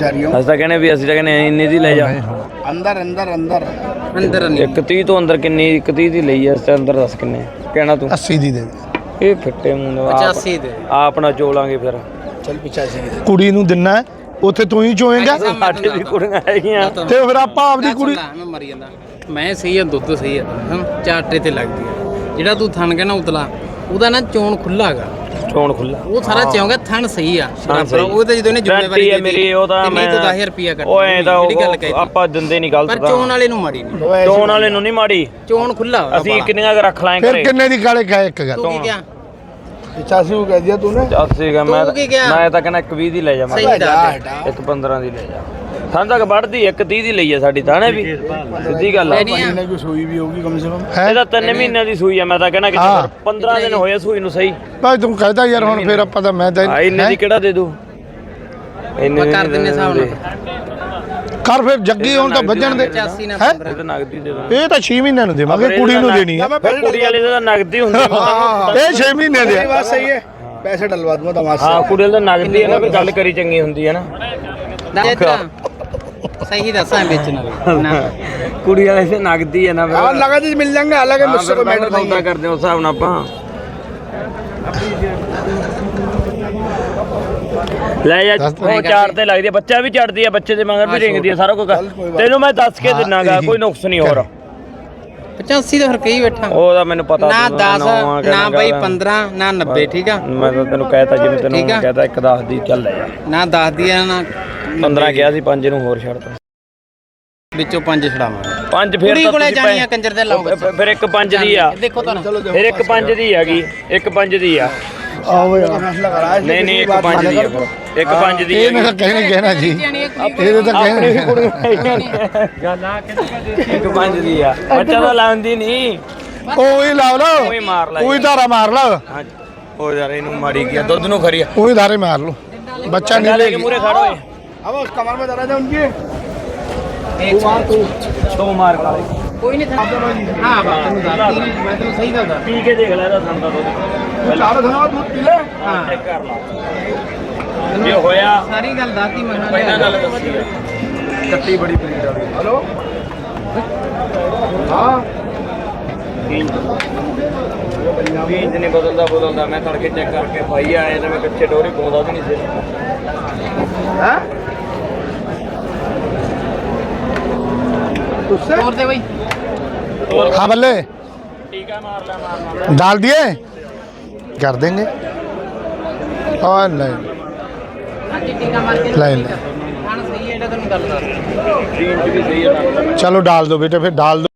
ਜਾ ਰਹੀ ਹੂੰ ਅਸੀਂ ਤਾਂ ਕਹਿੰਦੇ ਵੀ ਅਸੀਂ ਤਾਂ ਕਹਿੰਦੇ ਇੰਨੀ ਦੀ ਲੈ ਜਾ। ਅੰਦਰ ਅੰਦਰ ਅੰਦਰ। ਅੰਦਰ ਨਹੀਂ। ਇੱਕ 30 ਤੋਂ ਅੰਦਰ ਕਿੰਨੀ ਇੱਕ 30 ਦੀ ਲਈ ਐ ਇਸ ਤੇ ਅੰਦਰ ਦੱਸ ਕਿੰਨੇ ਕਹਿਣਾ ਤੂੰ। 80 ਦੀ ਦੇ ਦੇ। ਇਹ ਫਿੱਟੇ ਮੂੰਹ ਦਾ 85 ਦੇ। ਆਪਣਾ ਚੋਲਾਂਗੇ ਫਿਰ। ਚਲ ਪਿੱਛੇ ਸੀ ਕੁੜੀ ਨੂੰ ਦਿਨਾ ਉੱਥੇ ਤੂੰ ਹੀ ਚੋਏਗਾ। ਸਾਡੇ ਵੀ ਕੁੜੀਆਂ ਹੈਗੀਆਂ। ਤੇ ਫਿਰ ਆਪਾਂ ਆਪਦੀ ਕੁੜੀ ਮੈਂ ਮਰੀ ਜਾਂਦਾ। ਮੈਂ ਸਹੀ ਆ ਦੁੱਧ ਸਹੀ ਆ। ਹਾਂ ਚਾਟੇ ਤੇ ਲੱਗਦੀ ਆ। ਜਿਹੜਾ ਤੂੰ ਥਣ ਕਹਿਣਾ ਉਤਲਾ। ਉਹਦਾ ਨਾ ਚੋਣ ਖੁੱਲਾ ਹੈਗਾ ਚੋਣ ਖੁੱਲਾ ਉਹ ਸਾਰਾ ਚਾਹੋਗਾ ਥਣ ਸਹੀ ਆ ਬਰਾਬਰ ਸਹੀ। ਉਹ ਤੇ ਜਦੋਂ ਇਹਨੇ ਜ਼ਿੰਮੇਵਾਰੀ ਗਰੰਟੀ ਹੈ ਮੇਰੀ ਉਹ ਤਾਂ ਮੈਂ ਮੈਂ 10000 ਰੁਪਿਆ ਕੱਟ ਓਏ ਤਾਂ ਜਿਹੜੀ ਗੱਲ ਉਹ ਕਹੀ ਆਪਾਂ ਦਿੰਦੇ ਨਹੀਂ ਗਲਤ ਪਰ ਤਾਂ ਚੋਣ ਵਾਲੇ ਨੂੰ ਮਾੜੀ ਨਹੀਂ ਚੋਣ ਵਾਲੇ ਨੂੰ ਨਹੀਂ ਮਾੜੀ ਚੋਣ ਖੁੱਲਾ ਹੋਗਾ ਅਸੀਂ ਕਿੰਨੀਆਂ ਕੁ ਰੱਖ ਲਾਂਗੇ ਫਿਰ ਘਰੇ ਕਿੰਨੇ ਦੀ ਕਾਲੇ ਕਹੇ ਇੱਕ ਗੱਲ ਤੂੰ ਕੀ ਕਿਹਾ 85 को कह दिया तूने ਅਸੀਂ ਗਾ ਮੈਂ ਤੂੰ ਕੀ ਕਿਹਾ? ਮੈਂ ਤਾਂ ਕਹਿੰਦਾ ਇੱਕ 20 ਦੀ ਲੈ ਜਾ ਮੈਂ ਸਹੀ जा ਦੱਸ हटा ਇੱਕ 15 ਦੀ ਲੈ ਜਾ ਸਾਨੂੰ ਤਾਂ ਵੱਢਦੀ 130 ਦੀ ਲਈ ਆ ਸਾਡੀ ਤਾਂ ਨੇ ਵੀ ਸਿੱਧੀ ਗੱਲ ਆ। ਇਹਨੇ ਕੋਈ ਸੂਈ ਵੀ ਹੋਊਗੀ ਕਮ ਸੇ ਕਮ। ਇਹਦਾ 3 ਮਹੀਨਿਆਂ ਦੀ ਸੂਈ ਆ ਮੈਂ ਤਾਂ ਕਹਿਣਾ ਕਿ 15 ਦਿਨ ਹੋਏ ਸੂਈ ਨੂੰ ਸਹੀ। ਭਾਈ ਤੂੰ ਕਹਿੰਦਾ ਯਾਰ ਹੁਣ ਫੇਰ ਆਪਾਂ ਤਾਂ ਮੈਂ ਤਾਂ ਇਹਨੇ ਦੀ ਕਿਹੜਾ ਦੇ ਦੂ? ਇਹਨੇ ਕਰ ਦਿੰਨੇ ਹਿਸਾਬ ਨਾਲ। ਕਰ ਫੇਰ ਜੱਗੀ ਹੁਣ ਤਾਂ ਵੱਜਣ ਦੇ। ਹੈ? ਇਹ ਤਾਂ 6 ਮਹੀਨਿਆਂ ਨੂੰ ਦੇਵਾਂਗੇ ਕੁੜੀ ਨੂੰ ਦੇਣੀ ਹੈ ਕੁੜੀ ਵਾਲੇ ਦਾ ਨਗਦੀ ਹੁੰਦੀ ਇਹ 6 ਮਹੀਨੇ ਦੇ ਬਸ ਸਹੀ ਹੈ। ਪੈਸੇ ਡਲਵਾ ਦੂੰਗਾ ਤਮਾਸ਼ਾ ਹਾਂ ਕੁੜੀ ਦਾ ਨਗਦੀ ਹੈ ਨਾ ਫਿਰ ਗੱਲ ਕਰੀ ਚੰਗੀ ਹੁੰਦੀ ਹੈ ਨਾ। ਦੱਸ ਤਾਂ ਸਹੀ ਦੱਸਾਂ ਵੇਚਣ ਵਾਲੀ ਨਾ ਕੁੜੀ ਵਾਲੇ ਦੇ ਨਗਦੀ ਹੈ ਨਾ ਫਿਰ और लगा दी मिल जाएंगे अलग है ਹਾਂ, मुझसे ਫਿਰ कोई मैटर नहीं ਸੌਦਾ है ਕਰਦੇ ਉਸ ਹਿਸਾਬ ਨਾਲ ਆਪਾਂ ਲੈ ਜਾ ਦੱਸ ਉਹ ਚਾਰ ਤੇ ਲੱਗਦੀ ਆ ਬੱਚਾ ਵੀ ਚੜਦੀ ਆ ਬੱਚੇ ਦੇ ਮਗਰ ਵੀ ਰਿੰਗਦੀ ਆ ਸਾਰਾ ਕੁਝ ਤੈਨੂੰ ਮੈਂ ਦੱਸ ਕੇ ਦਿਨਾਗਾ ਕੋਈ ਨੁਕਸ ਨਹੀਂ ਹੋਰ 85 ਦਾ ਫਿਰ ਕਈ ਬੈਠਾ ਉਹਦਾ ਮੈਨੂੰ ਪਤਾ ਨਾ ਤੂੰ 10 ਨੌਵਾਂ ਨਾ ਕਹਿਣਾ ਬਈ ਕਰਦਾ। 15 ਨਾ 90 ਠੀਕ ਆ ਮੈਂ ਤਾਂ ਤੈਨੂੰ ਕਹਿਤਾ ਜਿਵੇਂ ਤੈਨੂੰ ਠੀਕ ਆ। ਕਹਿਤਾ ਇੱਕ 10 ਦੀ ਚੱਲ ਲੈ ਜਾ ਨਾ 10 ਦੀ ਆ ਨਾ 15 ਕਿਹਾ ਸੀ ਪੰਜ ਨੂੰ ਹੋਰ ਛੱਡ ਤਾ। ਵਿੱਚੋਂ ਪੰਜ ਛੜਾਵਾਂਗੇ ਪੰਜ ਫਿਰ ਤਾਂ ਤੁਸੀਂ ਜਾਣੀ ਆ ਕੰਜਰ ਦੇ ਲਾਓ ਫਿਰ ਇੱਕ ਪੰਜ ਦੀ ਆ। ਦੇਖੋ ਤੁਹਾਨੂੰ। ਫਿਰ ਇੱਕ ਪੰਜ ਦੀ ਹੈਗੀ ਇੱਕ ਪੰਜ ਦੀ ਆ। ਆਓ ਯਾਰ ਨਹੀਂ ਨਹੀਂ ਇੱਕ ਪੰਜ ਦੀ ਆ ਇੱਕ ਪੰਜ ਦੀ ਇਹ ਨਾ ਹੈਗੀ। ਕਹਿਣਾ ਜੀ। ਇਹਦੇ ਤਾਂ ਆਪਣੀ ਵੀ ਕਹਿਣਾ ਕੁੜੀ ਇੱਕ ਪੰਜ ਦੀ ਆ। ਬੱਚਾ ਤਾਂ ਲਾਉਂਦੀ ਨਹੀਂ। ਉਹੀ ਲਾਓ ਲਾ। ਉਹੀ ਧਾਰਾ ਮਾਰ ਲਾ ਹਾਂਜੀ। ਹੋ ਯਾਰ ਇਹਨੂੰ ਮਾਰੀ ਗਿਆ। ਦੁੱਧ ਨੂੰ ਖਰੀ ਉਹੀ ਧਾਰੇ ਮਾਰ ਲਓ। ਬੱਚਾ ਨਹੀਂ ਲੈ ਕੇ ਮੂਰੇ ਖੜੋ ਏ अब उस कमर में दर्द है उनकी ਦੋ ਮਾਰ ਕਾਲੇ ਕੋਈ ਨਹੀਂ ਹਾਂ ਬਾਤ ਨੂੰ ਦੱਸਦੀ ਨਹੀਂ ਮੈਂ ਤੈਨੂੰ ਸਹੀ ਦੱਸਦਾ ਪੀ ਕੇ ਦੇਖ ਲੈ ਇਹਦਾ ਸੰਦਾ ਦੁੱਧ चारों धनवा दूध पी ले ਹਾਂ ਚੈੱਕ ਕਰ ਲਾ ਜੇ ਹੋਇਆ ਸਾਰੀ ਗੱਲ ਦੱਸਦੀ ਮੈਂ ਕਿਹਾ ਪਹਿਲਾਂ ਲਿਆ। ਗੱਲ ਦੱਸੀ ਕੱਤੀ ਬੜੀ ਪਲੀਟ ਵਾਲੀ हेलो हाँ ਬੀਜ ਨਹੀਂ ਬਦਲਦਾ ਬਦਲਦਾ ਮੈਂ ਤੜਕੇ ਚੈੱਕ ਕਰਕੇ ਭਾਈ ਆਏ ਤੇ ਮੈਂ ਕੱਚੇ ਡੋਰੀ ਪਾਉਂਦਾ ਵੀ ਨਹੀਂ ਸੀ हैं तुझसे ਹੋਰ ਤੇ ਬਈ हाँ बल्ले ਟੀਕਾ ਮਾਰ ਲੈ ਮਾਰ ਮਾਰ डाल दिए कर देंगे और नहीं ਅੱਜ ਟੀਕਾ ਮਾਰ ਕੇ ਲੈ ਲੈ। ਖਾਣਾ ਸਹੀ ਹੈ ਇਹਦਾ ਤੈਨੂੰ ਗੱਲ ਦੱਸ ਬੀਜ ਵੀ ਸਹੀ ਹੈ चलो डाल दो बेटे फिर डाल दो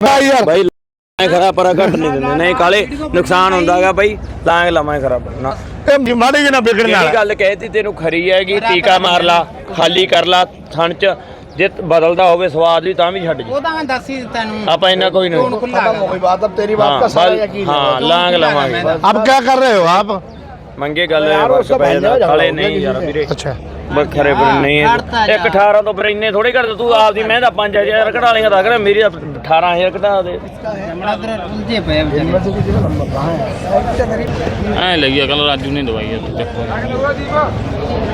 भाई यार ਬਾਈ ਲਾਏ ਖਰਾ ਪਰਾ ਘੱਟ ਨਹੀਂ ਦਿੰਦੇ ਨਹੀਂ ਕਾਲੇ ਨੁਕਸਾਨ ਹੁੰਦਾਗਾ ਬਾਈ ਲਾਂਗ ਲਵਾਂ ਖਰਾ ਨਾ ਇਹ ਮਾੜੀ ਜਿਹੀ ਨਾ ਵਿਗੜਨ ਜਿਹੜੀ ਵਾਲਾ ਗੱਲ ਕਹਿਤੀ ਤੈਨੂੰ ਖਰੀ ਹੈਗੀ ਟੀਕਾ ਮਾਰ ਲਾ ਖਾਲੀ ਕਰ ਲਾ ਥਣ ਚ ਜੇ ਬਦਲਦਾ ਹੋਵੇ ਸਵਾਦ ਵੀ ਤਾਂ ਵੀ ਛੱਡ ਜੀ ਉਹ ਤਾਂ ਮੈਂ ਦੱਸ ਹੀ ਦਿੱਤਾ ਇਹਨੂੰ ਆਪਾਂ ਇੰਨਾ ਕੋਈ ਚੋਣ ਨਹੀਂ ਖੁੱਲਾ खत्म हो गई बात अब तेरी बात ਹਾਂ का सारा ਬਲ- यकीन ਹਾਂ है ਲਾਂਗ ਲਵਾਂਗੇ अब क्या कर रहे हो आप ਮੰਗੇ ਗੱਲ ਯਾਰ ਉਸ ਵਰਕ ਤੋਂ ਪੈ ਪਹਿਲਾਂ ਜਾਂਦਾ ਝਗੜਾ ਕਾਲੇ ਹੋ ਗਿਆ ਨਹੀਂ ਯਾਰ ਕਿਸੇ ਵੀਰੇ अच्छा ਬਖਰੇ ਪਰ ਨਹੀਂ। ਇੱਕ 18 ਤੋਂ ਫਿਰ ਇੰਨੇ ਥੋੜੇ ਘੱਟ ਤੂੰ ਆਪਦੀ ਮਹਿੰਦਾ 5000 ਘਟਾ ਲੇਗਾ ਤਾਂ ਕਰ ਮੇਰੀ ਤਾਂ 18000 ਘਟਾ ਦੇ। ਆ ਐ ਲੱਗਿਆ ਕੱਲ ਰਾਜੂ ਨੇ ਦਵਾਈ ਆ ਚੱਕੋ।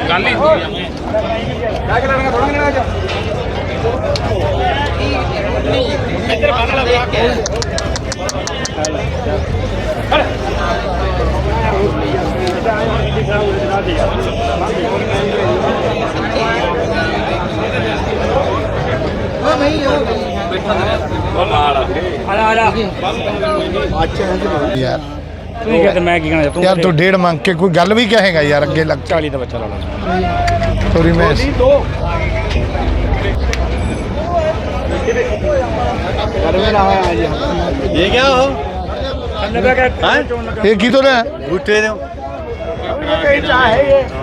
ਕੱਲ ਹੀ ਹੋਈ ਜਾਂਦੇ ਯਾਰ ਠੀਕ ਹੈ ਤੇ ਮੈਂ ਕੀ ਕਹਿਣਾ ਚਾਹਤਾ ਯਾਰ ਤੂੰ ਡੇਢ ਮੰਗ ਕੇ ਕੋਈ ਗੱਲ ਵੀ ਕਹੇਗਾ ਯਾਰ ਅੱਗੇ ਲੱਗ 40 ਦਾ ਬੱਚਾ ਲਾ ਲਾ। ਸੋਰੀ ਮੈਂ ਇਹ ਕੀ ਹੋ? ਇਹ ਕੀ ਤੋਂ ਲੈ ਬੂਟੇ ਦੇ।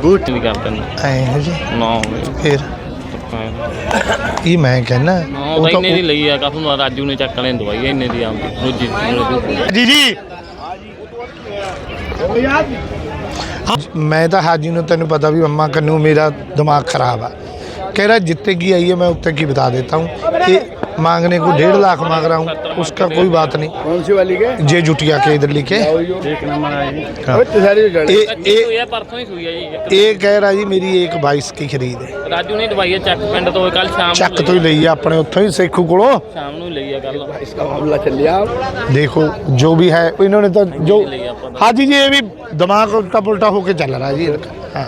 ਬੂਟੇ ਵੀ ਕਰਦੇ ਨੇ ਐ ਜੀ। ਨਾ ਫਿਰ? ਕੀ ਮੈਂ ਕਹਿੰਦਾ ਉਹ ਤਾਂ ਇੰਨੇ ਦੀ ਲਈ ਆ ਕਾਫੀ ਮਾ ਰਾਜੂ ਨੇ ਚੱਕ ਲੈਣ ਦਵਾਈ ਇੰਨੇ ਦੀ ਆਮ ਰੋਜੀ ਜੀ ਜੀ। ਮੈਂ ਤਾਂ ਹਾਜੀ ਨੂੰ ਤੈਨੂੰ ਪਤਾ ਵੀ ਮੰਮਾ ਕੰਨੂ ਮੇਰਾ ਦਿਮਾਗ ਖਰਾਬ ਆ। ਕਹਿ ਰਿਹਾ ਜਿੱਤੇ ਕੀ ਆਈਏ ਮੈਂ ਉੱਤੇ ਕੀ ਬਤਾ ਦੇਤਾ ਹੂੰ। ਕਿ मांगने को डेढ़ लाख मांग रहा हूँ उसका कोई बात नहीं कौन सी वाली के जे जुटिया के इधर लिखे हाँ। ओए, सारी जड़ ए, ਇਹ ए, ਹੋਈ ਆ ਪਰਸੋਂ ਹੀ ਸੂਈ ਆ ਜੀ ਇੱਕ ਇਹ ਕਹਿ ਰਿਹਾ ਜੀ ਮੇਰੀ ਇੱਕ 22 ਕੀ ਖਰੀਦ ਹੈ ਰਾਜੂ ਨੇ ਦਵਾਈ ਆ ਚੱਕ ਪਿੰਡ ਤੋਂ ਕੱਲ ਸ਼ਾਮ ਨੂੰ ਚੱਕ ਤੋਂ ਹੀ ਲਈ ਆ ਆਪਣੇ ਉੱਥੋਂ ਹੀ ਸੇਖੂ ਕੋਲੋਂ ਸ਼ਾਮ ਨੂੰ ਲਈ ਆ ਕੱਲ इसका मामला चल लिया देखो जो भी है इन्होंने तो जो हाँ जी जी ये भी दिमाग उल्टा पुल्टा होके चल रहा है जी इनका हाँ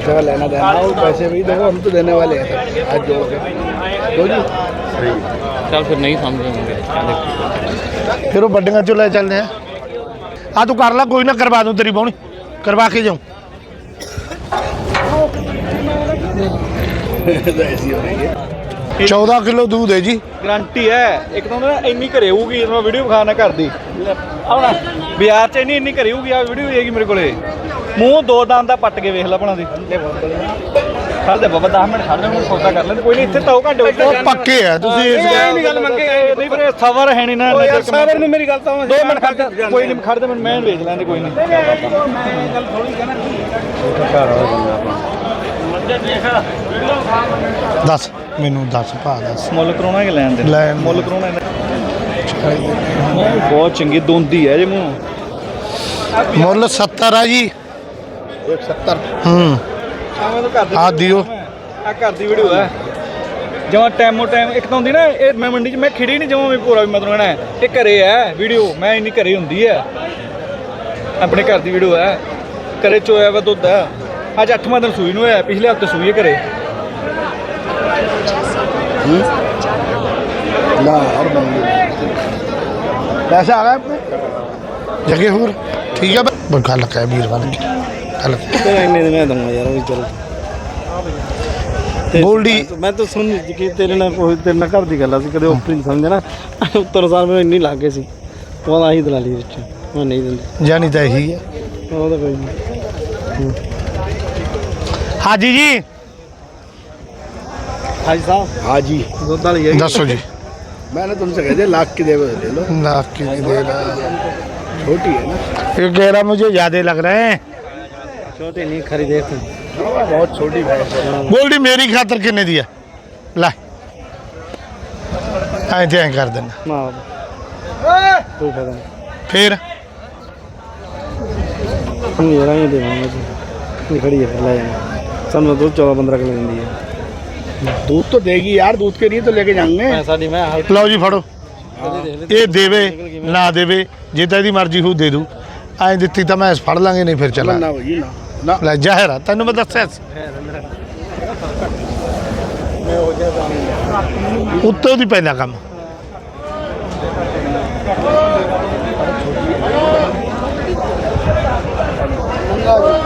पैसे का लेना देना हो पैसे भी देखो हम तो देने वाले हैं आज जोड़ के दो जी ਚੱਲ ਫਿਰ ਨਹੀਂ ਸਮਝ ਆਉਂਦੇ ਫਿਰ ਉਹ ਵੱਡੀਆਂ ਚੋਂ ਲੈ ਚੱਲਦੇ ਆ ਆ ਤੂੰ ਕਰ ਲੈ ਕੋਈ ਨਾ ਕਰਵਾ ਦੂੰ ਤੇਰੀ ਬੋਣੀ ਕਰਵਾ ਕੇ ਜਾਉ ऐसी हो रही है 14 ਕਿਲੋ दूध है जी ਗਰੰਟੀ ਹੈ ਇੱਕ ਤਾਂ ਨਾ ਇੰਨੀ ਘਰੇ ਹੋਊਗੀ ਮੈਂ ਵੀਡੀਓ ਵਿਖਾਣਾ ਘਰ ਦੀ ਆਉਣਾ ਬਾਜ਼ਾਰ 'ਚ ਇੰਨੀ ਇੰਨੀ ਘਰੇ ਹੋਊਗੀ ਆ ਵੀਡੀਓ ਹੈਗੀ ਮੇਰੇ ਕੋਲੇ ਮੂੰਹ ਦੋ ਦੰਦ ਦਾ ਪੱਟ ਕੇ ਵੇਖ ਲੈ ਭਣਾ ਦੀ। ਖੜ ਦੇ ਬਾਬਾ 10 ਮਿੰਟ ਖੜ ਜਾ ਮੈਂ ਸੌਦਾ ਕਰ ਲੈਂਦੇ। ਕੋਈ ਨਹੀਂ ਇੱਥੇ ਤਾਂ ਉਹ ਘੰਟੇ ਉਹ ਪੱਕੇ ਆ ਤੁਸੀਂ ਇਸ ਇਹ ਨਹੀਂ ਗੱਲ ਮੰਗੇ ਨਹੀਂ ਇਹ ਸਬਰ ਹੈ ਨਹੀਂ ਨਾ ਯਾਰ ਸਬਰ ਨੂੰ ਮੇਰੀ ਗੱਲ ਤਾਂ ਦੋ ਮਿੰਟ ਖੜ ਕੋਈ ਨਹੀਂ ਖੜ ਜਾ ਮੈਂ ਮੈਂ ਵੇਚ ਲੈਂਦੇ ਕੋਈ ਨਹੀਂ। ਦੱਸ ਮੈਨੂੰ ਦੱਸ ਭਾ ਦੱਸ। ਮੁੱਲ ਕਰਾਉਣਾ ਕਿ ਲੈਣ ਦੇ ਦੇ। ਮੁੱਲ ਕਰਾਉਣਾ ਬਹੁਤ ਚੰਗੀ ਦੋਂਦੀ ਹੈ ਜੇ ਮੂੰਹ। ਮੁੱਲ 70 ਆ ਜੀ। 170 ਹੂੰ। ਐਵੇਂ ਤਾਂ ਘਰ ਆ ਦਿਓ। ਆ ਘਰ ਦੀ ਵੀਡੀਓ ਹੈ। ਜਮਾ ਟਾਈਮੋ ਟਾਈਮ ਇੱਕ ਤਾਂ ਹੁੰਦੀ ਨਾ ਇਹ ਮੈਂ ਮੰਡੀ 'ਚ ਮੈਂ ਖਿੜੀ ਨਹੀਂ ਜਮਾ ਵੀ ਪੂਰਾ ਵੀ ਮਤਲਬ ਨਾ ਇਹ ਘਰੇ ਹੈ ਵੀਡੀਓ ਮੈਂ ਇੰਨੀ ਘਰੇ ਹੁੰਦੀ ਹੈ। ਆਪਣੇ ਘਰ ਦੀ ਵੀਡੀਓ ਹੈ। ਘਰੇ ਚੋਇਆ ਵਾ ਦੁੱਧ ਹੈ। ਅੱਜ 8ਵਾਂ ਦਿਨ ਸੂਈ ਨੂੰ ਹੋਇਆ ਪਿਛਲੇ ਹਫ਼ਤੇ ਸੂਈ ਹੈ ਘਰੇ। ਨਾ ਹਰ ਬੰਦੇ ਪੈਸਾ ਆ ਗਿਆ ਆਪਣੇ? ਜਗੇ ਹੋਰ? ਠੀਕ ਹੈ ਬਈ। ਗੱਲ ਕਹਿ ਵੀਰ ਬਣ ਕੇ ਗੱਲ ਇੰਨੇ ਦਿਨ ਮੈਂ ਦਊਂਗਾ ਯਾਰ ਉਹ ਵੀ ਚਲ ਗੋਲਡੀ ਮੈਂ ਤਾਂ ਸੁਣ ਕਿ ਤੇਰੇ ਨਾਲ ਕੋਈ ਤੇਰੇ ਨਾਲ ਘਰ ਦੀ ਗੱਲ ਆ ਸੀ ਕਦੇ ਉੱਪਰ ਨਹੀਂ ਸਮਝਣਾ ਉੱਤਰ ਸਾਲ ਮੈਨੂੰ ਇੰਨੀ ਲੱਗ ਗਈ ਸੀ ਉਹ ਆਹੀ ਦਲਾਲੀ ਵਿੱਚ ਮੈਂ ਨਹੀਂ ਦਿੰਦੇ ਜਾਨੀ ਤਾਂ ਇਹੀ ਹੈ ਉਹ ਤਾਂ ਕੋਈ ਨਹੀਂ ਹਾਜੀ ਜੀ ਹਾਜੀ ਸਾਹਿਬ हाँ जी ਦੁੱਧ ਵਾਲੀ ਹੈ ਦੱਸੋ ਜੀ मैंने तुमसे कह दिया लाख की देवे ले लो ਨਾ ਕੀ ਦੇ ਰਹਾ छोटी है ना ये कह रहा मुझे ज्यादा लग रहे हैं ਛੋਟੇ ਨਹੀਂ ਖਰੀਦੇ ਤੂੰ बहुत छोटी भैंस है ਗੋਲਡੀ ਮੇਰੀ ਖਾਤਰ ਕਿੰਨੇ ਦੀ ਹੈ ਲੈ ਐਂ ਤੇ ਐਂ ਕਰ ਦੇਣਾ ਨਾ ਕੋਈ ਫਾਇਦਾ ਨਹੀਂ ਫੇਰ ਹੁਣ ਯਾਰ ਆਏ ਦੇਵਾਂਗੇ ਜੀ ਇਹ ਖੜੀ ਹੈ ਲੈ ਜਾਣਾ ਸਾਨੂੰ ਦੁੱਧ 14 15 ਕਿਲੋ ਦਿੰਦੀ ਹੈ दूध तो देगी यार दूध के लिए तो लेके जाएंगे ਮੈਂ ਸਾਡੀ ਮੈਂ ਹਾਲ ਲਓ ਜੀ ਫੜੋ ਇਹ ਦੇਵੇ ਨਾ ਦੇਵੇ ਜੇ ਤਾਂ ਇਹਦੀ ਮਰਜ਼ੀ ਹੋ ਦੇ ਦੂ ਐਂ ਦਿੱਤੀ ਤਾਂ ਮੈਂ ਫੜ ਲਾਂਗੇ ਨਹੀਂ ਫਿਰ ਚਲਾ ना भाई ना ना ਲੈ ਜ਼ਾਹਿਰ ਆ ਤੈਨੂੰ ਮੈਂ ਦੱਸਿਆ ਸੀ। ਉੱਤੇ ਦੀ ਪੈਂਦਾ ਕੰਮ। Oh,